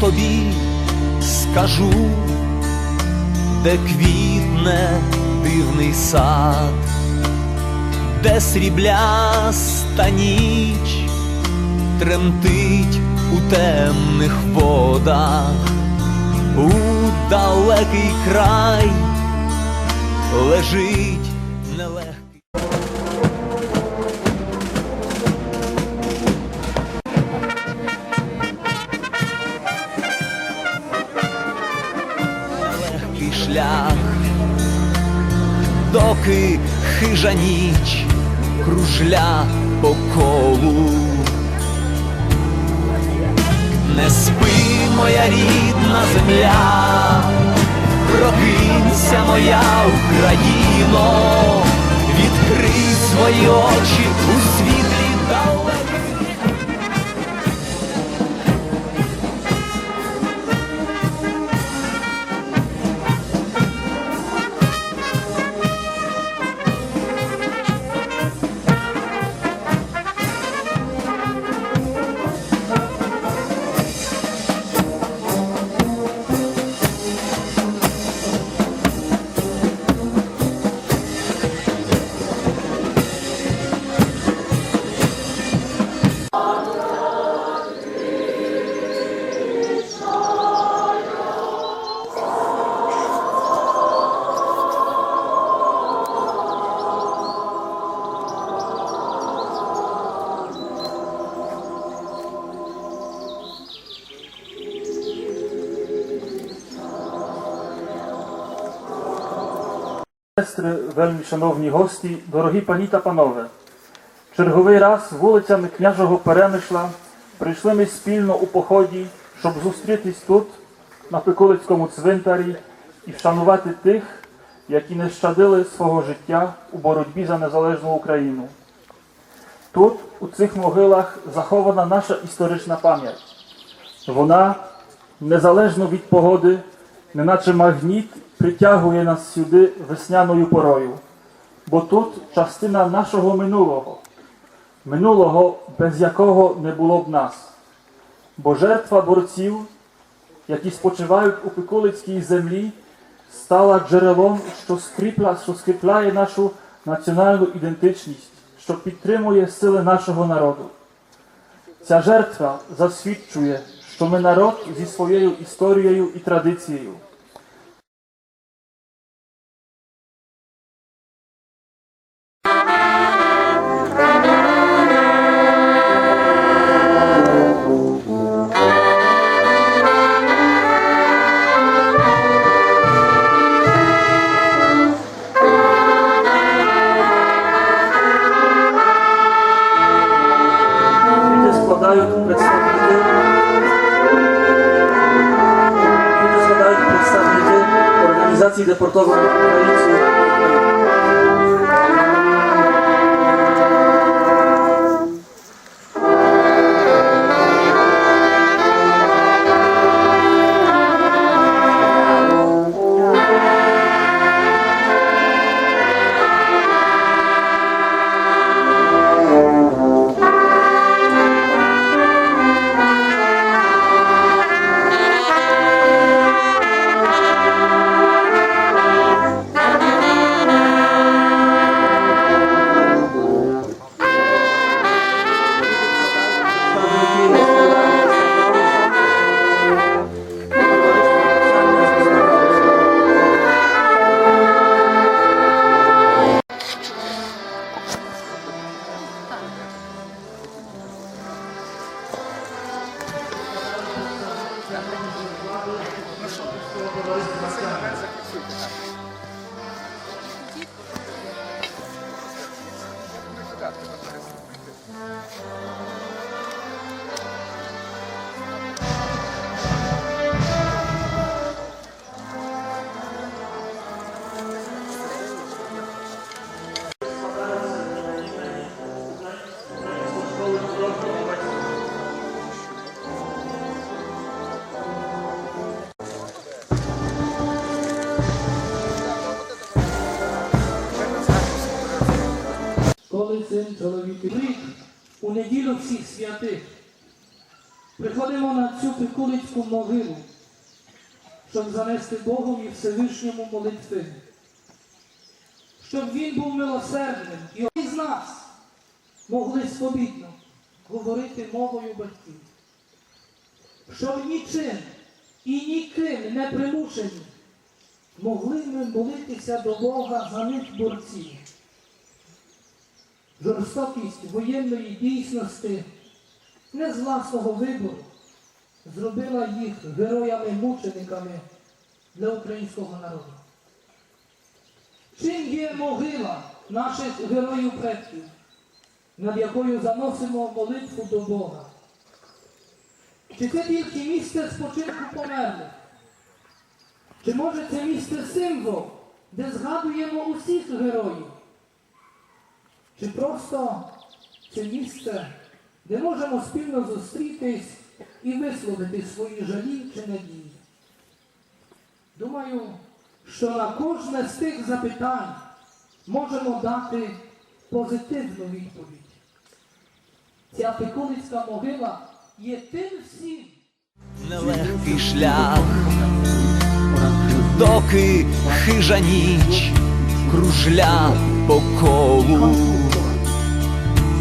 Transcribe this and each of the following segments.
тобі скажу, де квітне дивний сад, де срібляста ніч тремтить у темних водах, у далекий край лежить нелегкий. Доки хижа ніч кружля по колу. Не спи, моя рідна земля, прокинься, моя Україно, відкрий свої очі Сестри, вельми шановні гості, дорогі пані та панове, черговий раз вулицями княжого Перемишла прийшли ми спільно у поході, щоб зустрітись тут, на Пиколицькому цвинтарі, і вшанувати тих, які не щадили свого життя у боротьбі за незалежну Україну. Тут, у цих могилах, захована наша історична пам'ять. Вона, незалежно від погоди, неначе магніт притягує нас сюди весняною порою. Бо тут частина нашого минулого, минулого, без якого не було б нас. Бо жертва борців, які спочивають у Пиколицькій землі, стала джерелом, що скріпла, скріпляє нашу національну ідентичність, що підтримує сили нашого народу. Ця жертва засвідчує, що ми народ зі своєю історією і традицією. organizacji deportowanych Ukraińców. організації депортованих українців. коли Син чоловік рік у неділю всіх святих. Приходимо на цю Пикулицьку могилу, щоб занести Богові Всевишньому молитви. Щоб він був милосердним і один з нас могли свобідно говорити мовою батьків. Щоб нічим і ніким не примушені могли ми молитися до Бога за них борців. Жорстокість воєнної дійсності не з власного вибору зробила їх героями-мучениками для українського народу. Чим є могила наших героїв предків, над якою заносимо молитву до Бога? Чи це тільки місце спочинку померлих? Чи може це місце символ, де згадуємо усіх героїв? Чи просто це місце, де можемо спільно зустрітись і висловити свої жалі чи надії? Думаю, що на кожне з тих запитань можемо дати позитивну відповідь. Ця Пикулицька могила є тим всім. Нелегкий шлях, доки хижа ніч кружля по колу.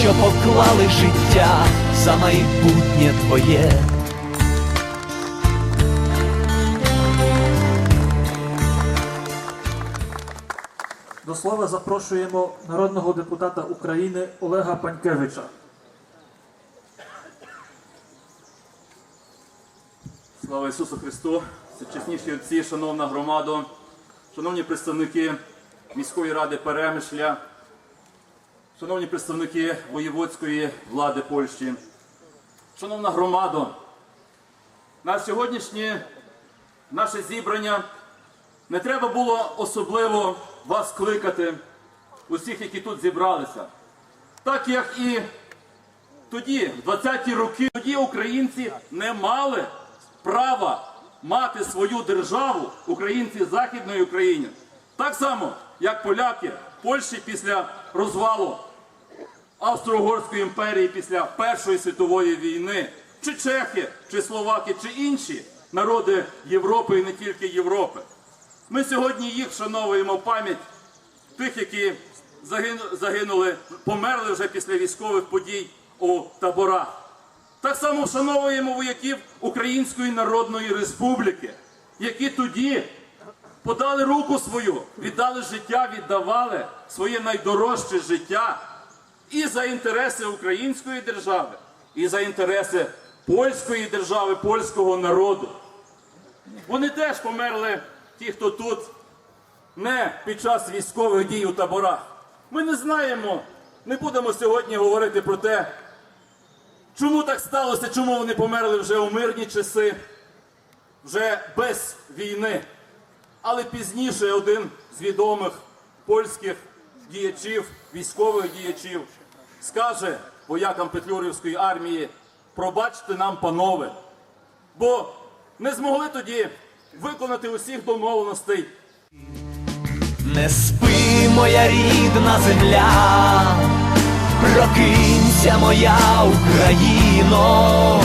що поклали життя за майбутнє твоє. До слова запрошуємо народного депутата України Олега Панькевича. Слава Ісусу Христу! Всечесніші отці, шановна громада, шановні представники міської ради Перемишля, шановні представники воєводської влади Польщі, шановна громада, на сьогоднішнє наше зібрання не треба було особливо вас кликати, усіх, які тут зібралися. Так як і тоді, в 20-ті роки, тоді українці не мали права мати свою державу, українці Західної України. Так само, як поляки Польщі після розвалу Австро-Угорської імперії після Першої світової війни, чи чехи, чи словаки, чи інші народи Європи і не тільки Європи. Ми сьогодні їх вшановуємо пам'ять тих, які загинули, померли вже після військових подій у таборах. Так само вшановуємо вояків Української Народної Республіки, які тоді подали руку свою, віддали життя, віддавали своє найдорожче життя і за інтереси української держави, і за інтереси польської держави, польського народу. Вони теж померли, ті, хто тут, не під час військових дій у таборах. Ми не знаємо, не будемо сьогодні говорити про те, чому так сталося, чому вони померли вже у мирні часи, вже без війни. Але пізніше один з відомих польських діячів, військових діячів, скаже воякам Петлюрівської армії: пробачте нам, панове, бо не змогли тоді виконати усіх домовленостей. Не спи, моя рідна земля, прокинься, моя Україно,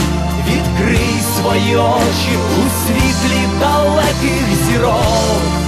відкрий свої очі у світлі далеких зірок.